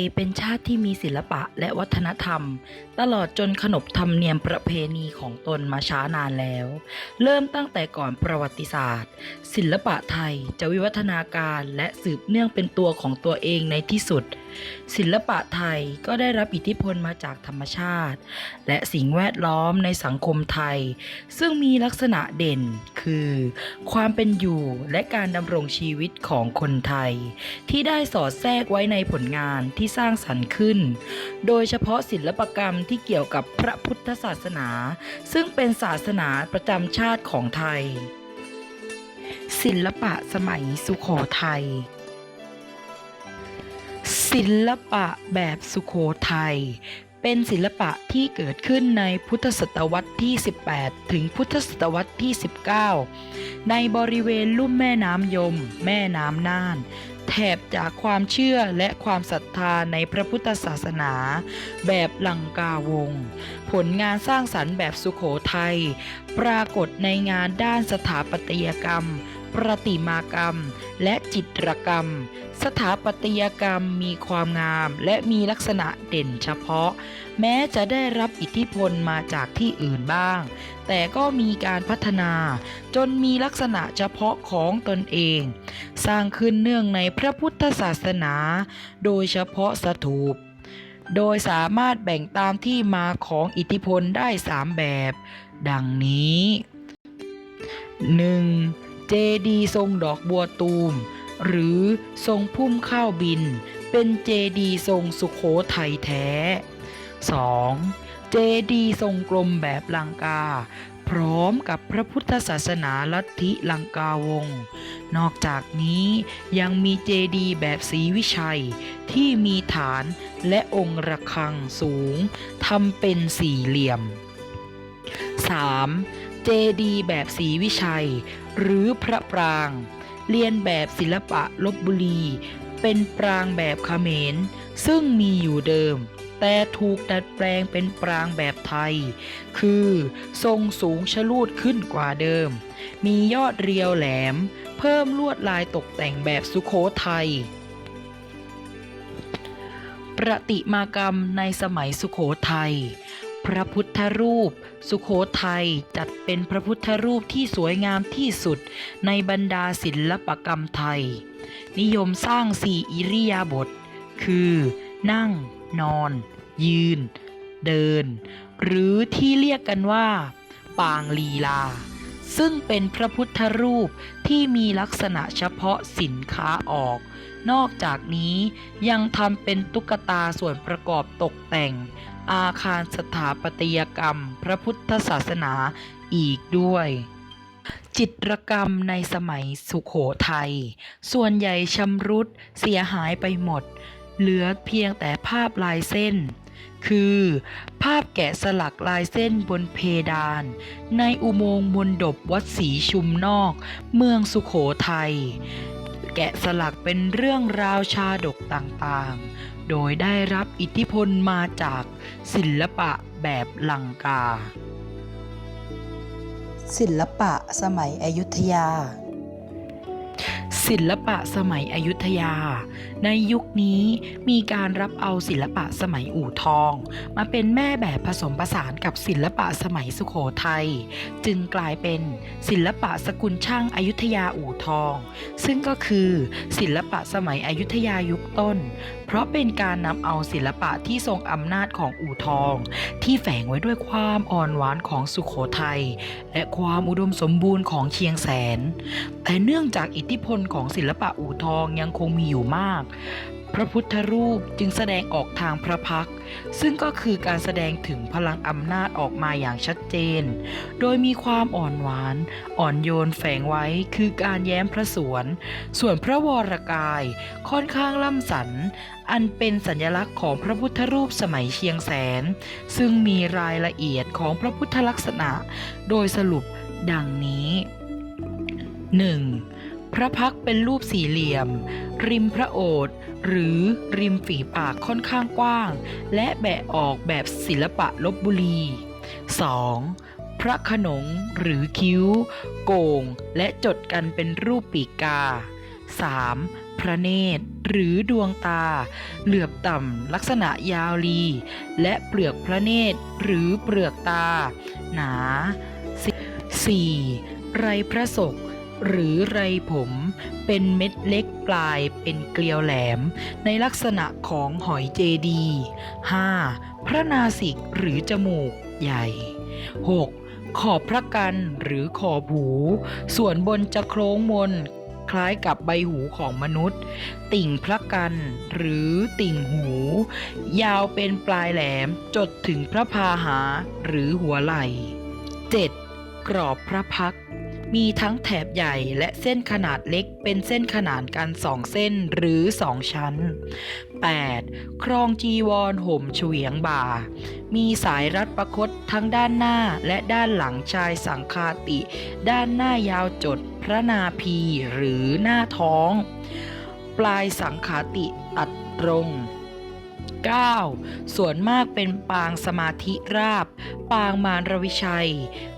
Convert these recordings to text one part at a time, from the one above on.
ยเป็นชาติที่มีศิลปะและวัฒนธรรม ตลอดจนขนบธรรมเนียมประเพณีของตนมาช้านานแล้ว เริ่มตั้งแต่ก่อนประวัติศาสตร์ ศิลปะไทยจะวิวัฒนาการและสืบเนื่องเป็นตัวของตัวเองในที่สุด ศิลปะไทยก็ได้รับอิทธิพลมาจากธรรมชาติ และสิ่งแวดล้อมในสังคมไทย ซึ่งมีลักษณะเด่น คือ ความเป็นอยู่และการดำรงชีวิตของคนไทย ที่ได้สอดแทรกไว้ในผลงานที่สร้างสรรค์ขึ้น โดยเฉพาะศิลปกรรมที่เกี่ยวกับพระพุทธศาสนา ซึ่งเป็นศาสนาประจำชาติของไทย ศิลปะสมัยสุโขทัยศิลปะแบบสุโขทัย เป็นศิลปะที่เกิดขึ้นในพุทธศตวรรษที่ 18 ถึงพุทธศตวรรษที่ 19 ในบริเวณลุ่มแม่น้ำยม แม่น้ำน่าน แถบจากความเชื่อและความศรัทธาในพระพุทธศาสนา แบบลังกาวง ผลงานสร้างสรรค์แบบสุขโขทัย ปรากฏในงานด้านสถาปัตยกรรม ประติมากรรม และจิตรกรรม สถาปัตยกรรมมีความงาม และมีลักษณะเด่นเฉพาะ แม้จะได้รับอิทธิพลมาจากที่อื่นบ้าง แต่ก็มีการพัฒนาจนมีลักษณะเฉพาะของตนเอง สร้างขึ้นเนื่องในพระพุทธศาสนา โดยเฉพาะสถูปโดยสามารถแบ่งตามที่มาของอิทธิพลได้ 3 แบบ ดังนี้ 1. เจดีทรงดอกบัวตูม หรือทรงพุ่มข้าวบิน เป็นเจดีทรงสุขโขทัยแท้ 2. เจดีทรงกลมแบบลังกา พร้อมกับพระพุทธศาสนาลัทธิลังกาวง นอกจากนี้ยังมีเจดีแบบศรีวิชัย ที่มีฐานและองค์ระฆังสูงทำเป็นสี่เหลี่ยม 3. เจดีแบบศรีวิชัย หรือพระปราง เรียนแบบศิลปะลบบุรี เป็นปรางแบบเขมร ซึ่งมีอยู่เดิม แต่ถูกดัดแปลงเป็นปรางแบบไทย คือทรงสูงชะลูดขึ้นกว่าเดิม มียอดเรียวแหลม เพิ่มลวดลายตกแต่งแบบสุโขทัยประติมากรรมในสมัยสุโขทัย พระพุทธรูป สุโขทัยจัดเป็นพระพุทธรูปที่สวยงามที่สุดในบรรดาศิลปกรรมไทย นิยมสร้างสี่อิริยาบถคือ นั่ง นอน ยืน เดิน หรือที่เรียกกันว่า ปางลีลา ซึ่งเป็นพระพุทธรูปที่มีลักษณะเฉพาะสินค้าออก นอกจากนี้ยังทำเป็นตุ๊กตาส่วนประกอบตกแต่ง อาคารสถาปัตยกรรม พระพุทธศาสนาอีกด้วยจิตรกรรมในสมัยสุขโขทัยส่วนใหญ่ชำรุดเสียหายไปหมด เหลือเพียงแต่ภาพลายเส้น คือ ภาพแกะสลักลายเส้นบนเพดาน ในอุโมงค์มนดบวัดศรีชุมนอก เมืองสุขโขทัยแกะสลักเป็นเรื่องราวชาดกต่างๆ โดยได้รับอิทธิพลมาจากศิลปะแบบลังกา ศิลปะสมัยอยุธยา ศิลปะสมัยอยุธยา ในยุคนี้มีการรับเอาศิลปะสมัยอู่ทอง มาเป็นแม่แบบผสมผสานกับศิลปะสมัยสุโขทัยจึงกลายเป็นศิลปะสกุลช่างอายุทยาอู่ทอง ซึ่งก็คือศิลปะสมัยอยุธยายุคต้น เพราะเป็นการนำเอาศิลปะที่ทรงอำนาจของอู่ทอง ที่แฝงไว้ด้วยความอ่อนหวานของสุโขทัยและความอุดมสมบูรณ์ของเชียงแสน แต่เนื่องจากอิทธิพลของศิลปะอู่ทองยังคงมีอยู่มาก พระพุทธรูปจึงแสดงออกทางพระพัก ซึ่งก็คือการแสดงถึงพลังอำนาจออกมาอย่างชัดเจน โดยมีความอ่อนหวาน อ่อนโยนแฝงไว้คือการแย้มพระสวน ส่วนพระวรกายค่อนข้างล่ำสัน อันเป็นสัญลักษณ์ของพระพุทธรูปสมัยเชียงแสน ซึ่งมีรายละเอียดของพระพุทธลักษณะ โดยสรุปดังนี้ 1. พระพักเป็นรูปสี่เหลี่ยม ริมพระโอษฐ์ หรือริมฝีปากค่อนข้างกว้าง และแบะออกแบบศิลปะลบบุรี 2. พระขนงหรือคิ้ว โก่งและจดกันเป็นรูปปีกา 3. พระเนตรหรือดวงตา เหลือบต่ำลักษณะยาวลี และเปลือกพระเนตรหรือเปลือกตา หนา 4. ไรพระศก หรือไรผมเป็นเม็ดเล็กปลายเป็นเกลียวแหลม ในลักษณะของหอยเจดี 5. พระนาสิกหรือจมูกใหญ่ 6. ขอบพระกันหรือขอบหู ส่วนบนจะโค้งมน คล้ายกับใบหูของมนุษย์ ติ่งพระกันหรือติ่งหู ยาวเป็นปลายแหลมจดถึงพระพาหาหรือหัวไหล่ 7. กรอบพระพัก มีทั้งแถบใหญ่และเส้นขนาดเล็กเป็นเส้นขนานกันสองเส้นหรือสองชั้น 8. ครองจีวรห่มเฉวียงบ่า มีสายรัดประคตทั้งด้านหน้าและด้านหลังชายสังคาติ ด้านหน้ายาวจดพระนาพีหรือหน้าท้อง ปลายสังขาติตัดตรง 9. ส่วนมากเป็นปางสมาธิราบ ปางมารวิชัย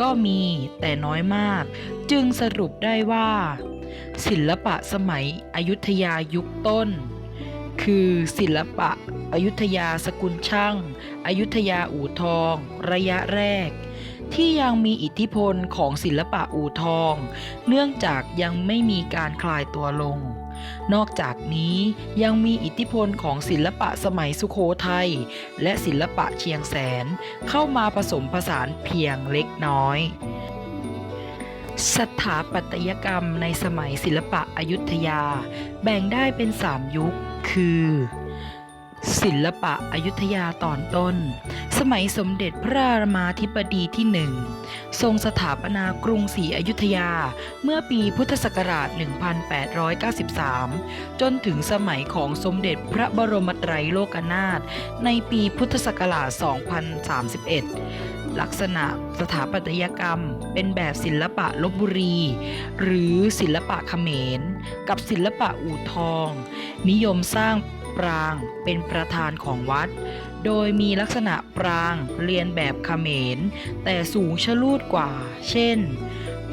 ก็มีแต่น้อยมาก จึงสรุปได้ว่า ศิลปะสมัยอยุธยายุคต้น คือศิลปะอยุธยาสกุลช่างอยุธยาอู่ทอง ระยะแรก ที่ยังมีอิทธิพลของศิลปะอู่ทอง เนื่องจากยังไม่มีการคลายตัวลง นอกจากนี้ยังมีอิทธิพลของศิลปะสมัยสุโขทัยและศิลปะเชียงแสนเข้ามาผสมผสานเพียงเล็กน้อย สถาปัตยกรรมในสมัยศิลปะอยุธยา แบ่งได้เป็น 3 ยุคคือ ศิลปะอยุธยาตอนต้น สมัยสมเด็จพระรามาธิบดีที่หนึ่งทรงสถาปนากรุงศรีอยุธยาเมื่อปีพุทธศักราช 1893 จนถึงสมัยของสมเด็จพระบรมไตรโลกนาถในปีพุทธศักราช 2031 ลักษณะสถาปัตยกรรมเป็นแบบศิลปะลบบุรี หรือศิลปะเขมร กับศิลปะอู่ทอง นิยมสร้าง ปรางเป็นประธานของวัด โดยมีลักษณะปรางเรียนแบบเขมร แต่สูงชะลูดกว่า เช่น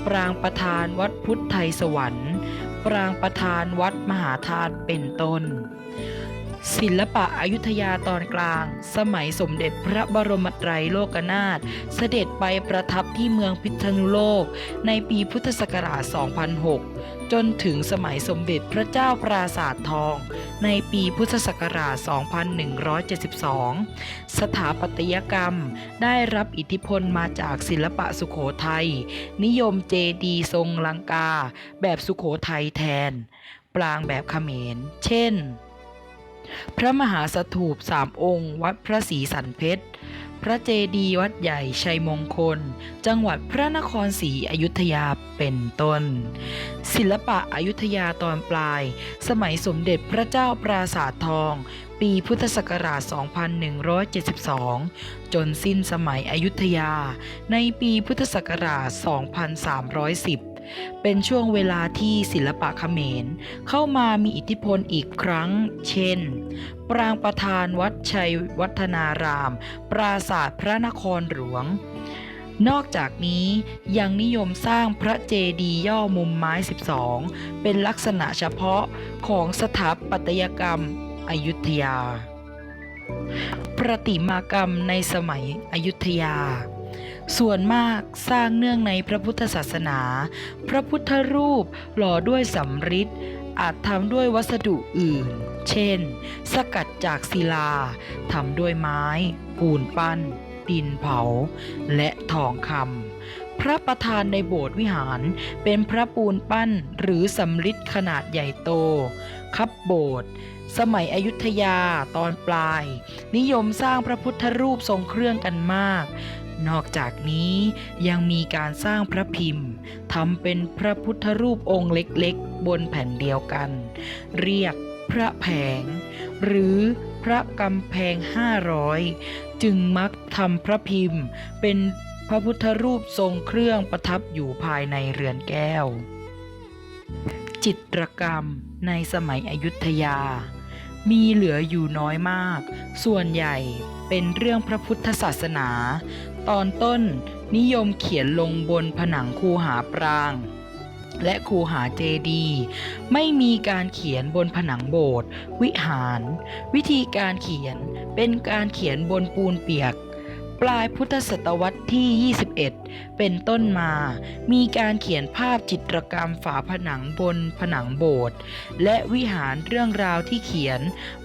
ปรางประธานวัดพุทธไทยสวรรค์ ปรางประธานวัดมหาธาตุเป็นต้น ศิลปะอยุธยาตอนกลาง สมัยสมเด็จพระบรมไตรโลกนาถเสด็จไปประทับที่เมืองพิษณุโลก ในปีพุทธศักราช 2006 จนถึงสมัยสมเด็จพระเจ้าปราสาททอง ในปีพุทธศักราช 2172 สถาปัตยกรรมได้รับอิทธิพลมาจากศิลปะสุโขทัย นิยมเจดีทรงลังกา แบบสุโขทัยแทนปรางแบบเขมร เช่น พระมหาสถูปสามองค์ วัดพระศรีสันเพชร พระเจดีย์วัดใหญ่ชัยมงคล จังหวัดพระนครศรีอยุธยาเป็นต้น ศิลปะอยุธยาตอนปลาย สมัยสมเด็จพระเจ้าปราสาททอง ปีพุทธศักราช 2172 จนสิ้นสมัยอยุธยา ในปีพุทธศักราช 2310 เป็นช่วงเวลาที่ศิลปะเขมร เข้ามามีอิทธิพลอีกครั้ง เช่น ปรางประธานวัดชัยวัฒนาราม ปราสาทพระนครหลวง นอกจากนี้ยังนิยมสร้างพระเจดีย์ย่อมุมไม้ 12 เป็นลักษณะเฉพาะของสถาปัตยกรรมอยุธยา ประติมากรรมในสมัยอยุธยา ส่วนมากสร้างเนื่องในพระพุทธศาสนา พระพุทธรูปหล่อด้วยสำริดอาจทำด้วยวัสดุอื่น เช่น สกัดจากศิลาทำด้วยไม้ ปูนปั้น ดินเผา และทองคำ พระประธานในโบสถ์วิหารเป็นพระปูนปั้นหรือสำริดขนาดใหญ่โต คับโบสถ์สมัยอยุธยาตอนปลาย นิยมสร้างพระพุทธรูปทรงเครื่องกันมาก นอกจากนี้ยังมีการสร้างพระพิมพ์ทำเป็นพระพุทธรูปองค์เล็กๆ บนแผ่นเดียวกัน เรียกพระแผง หรือพระกำแพงห้าร้อยจึงมักทำพระพิมพ์ เป็นพระพุทธรูปทรงเครื่องประทับอยู่ภายในเรือนแก้ว จิตรกรรมในสมัยอยุธยา มีเหลืออยู่น้อยมาก ส่วนใหญ่เป็นเรื่องพระพุทธศาสนา ตอนต้นนิยมเขียนลงบนผนังคูหาปราง และคูหาเจดี ไม่มีการเขียนบนผนังโบสถ์วิหาร วิธีการเขียนเป็นการเขียนบนปูนเปียก ปลายพุทธศตวรรษที่ 21 เป็นต้นมา มีการเขียนภาพจิตรกรรมฝาผนังบนผนังโบสถ์และวิหารเรื่องราวที่เขียน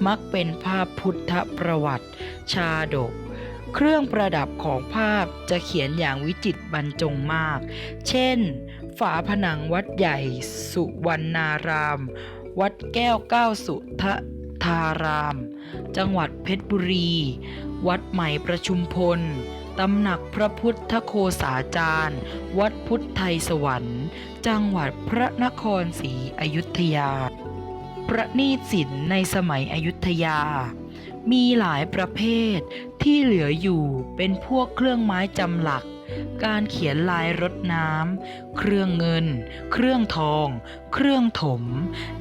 มักเป็นภาพพุทธประวัติ ชาดก เครื่องประดับของภาพจะเขียนอย่างวิจิตรบรรจงมาก เช่น ฝาผนังวัดใหญ่ สุวรรณาราม วัดแก้วเก้าสุทธาราม จังหวัดเพชรบุรี วัดใหม่ประชุมพลตำหนักพระพุทธโคสาจารย์ วัดพุทธไทยสวรรค์ จังหวัดพระนครศรีอยุธยา ประณีตศิลป์ในสมัยอยุธยา มีหลายประเภท ที่เหลืออยู่เป็นพวกเครื่องไม้จำหลัก การเขียนลายรดน้ำ เครื่องเงิน เครื่องทอง เครื่องถม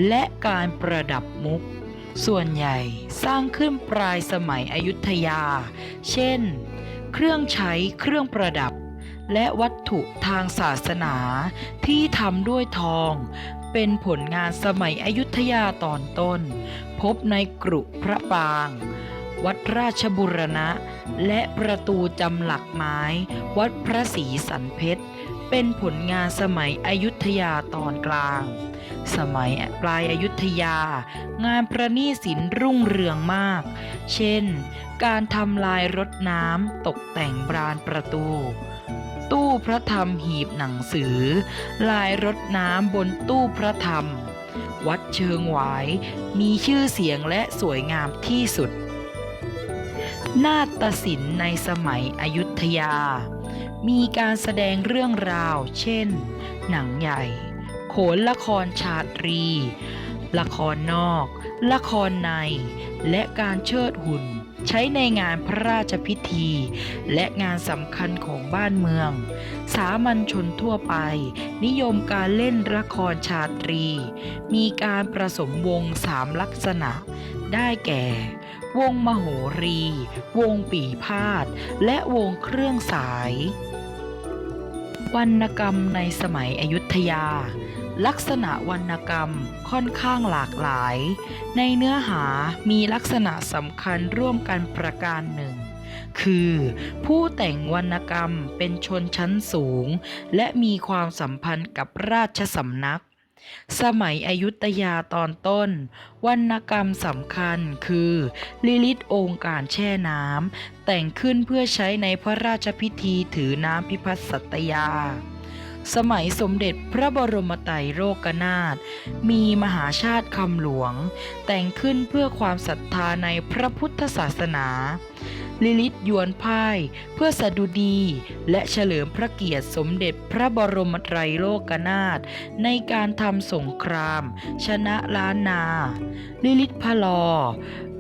และการประดับมุก ส่วนใหญ่สร้างขึ้นปลายสมัยอยุธยา เช่น เครื่องใช้เครื่องประดับ และวัตถุทางศาสนาที่ทำด้วยทอง เป็นผลงานสมัยอยุธยาตอนต้น พบในกรุพระปาง วัดราชบุรณะ และประตูจำหลักไม้ วัดพระศรีสันเพชร เป็นผลงานสมัยอยุธยาตอนกลาง สมัยปลายอายุทยา งานประณีศิลป์รุ่งเรืองมาก เช่น การทำลายรถน้ำตกแต่งบานประตูตู้พระธรรมหีบหนังสือ ลายรถน้ำบนตู้พระธรรม วัดเชิงหวายมีชื่อเสียงและสวยงามที่สุด นาฏศิลป์ในสมัยอยุธยา มีการแสดงเรื่องราว เช่น หนังใหญ่ โขนละครชาตรี ละครนอก ละครใน และการเชิดหุ่น ใช้ในงานพระราชพิธี และงานสำคัญของบ้านเมือง สามัญชนทั่วไป นิยมการเล่นละครชาตรี มีการประสมวงสามลักษณะ ได้แก่ วงมโหรี วงปีพาดและวงเครื่องสาย วรรณกรรมในสมัยอยุธยา ลักษณะวรรณกรรมค่อนข้างหลากหลาย ในเนื้อหามีลักษณะสำคัญร่วมกันประการหนึ่งคือผู้แต่งวรรณกรรมเป็นชนชั้นสูง และมีความสัมพันธ์กับราชสำนัก สมัยอยุธยาตอนต้น วรรณกรรมสำคัญคือลิลิตองค์การแช่น้ำแต่งขึ้นเพื่อใช้ในพระราชพิธีถือน้ำพิพัฒน์สัตยา สมัยสมเด็จพระบรมไตรโลกนาถมีมหาชาติคำหลวง แต่งขึ้นเพื่อความศรัทธาในพระพุทธศาสนา ลิลิตยวนพ่าย เพื่อสดุดี และเฉลิมพระเกียรติสมเด็จพระบรมไตรโลกนาถในการทำสงคราม ชนะล้านนา ลิลิตพลอ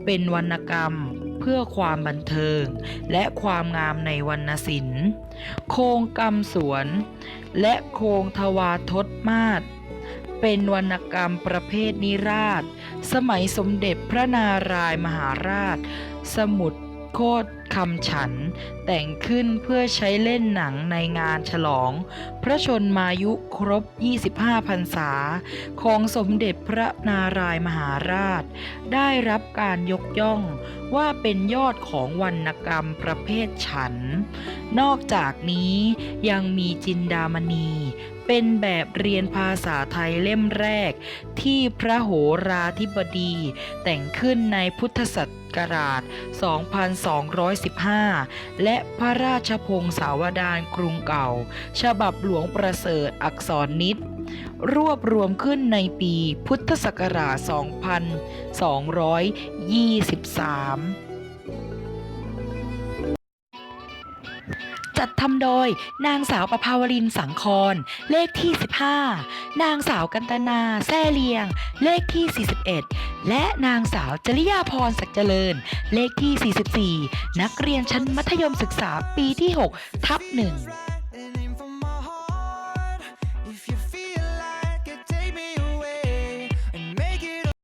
เป็นวรรณกรรมเพื่อความบันเทิง และความงามในวรรณศิลป์ โครงกรรมสวน และโครงทวาทศมาศเป็นวรรณกรรมประเภทนิราช สมัยสมเด็จพระนารายมหาราช สมุด โคตรคำฉัน แต่งขึ้นเพื่อใช้เล่นหนังในงานฉลอง พระชนมายุครบ 25พรรษา ของสมเด็จพระนารายมหาราช ได้รับการยกย่องว่าเป็นยอดของวรรณกรรมประเภทฉัน นอกจากนี้ยังมีจินดามณี เป็นแบบเรียนภาษาไทยเล่มแรก ที่พระโหราธิบดี แต่งขึ้นในพุทธศักราช 2215 และพระราชพงศาวดารกรุงเก่า ฉบับหลวงประเสริฐอักษรนิดรวบรวมขึ้นในปีพุทธศักราช 2223 จัดทำโดยนางสาวประภาวรินสังคอนเลขที่ 15 นางสาวกันตนาแซ่เลียง เลขที่ 41 และนางสาวจริยาพรศักเจริญ เลขที่ 44 นักเรียนชั้นมัธยมศึกษาปีที่ 6 ทับหนึ่ง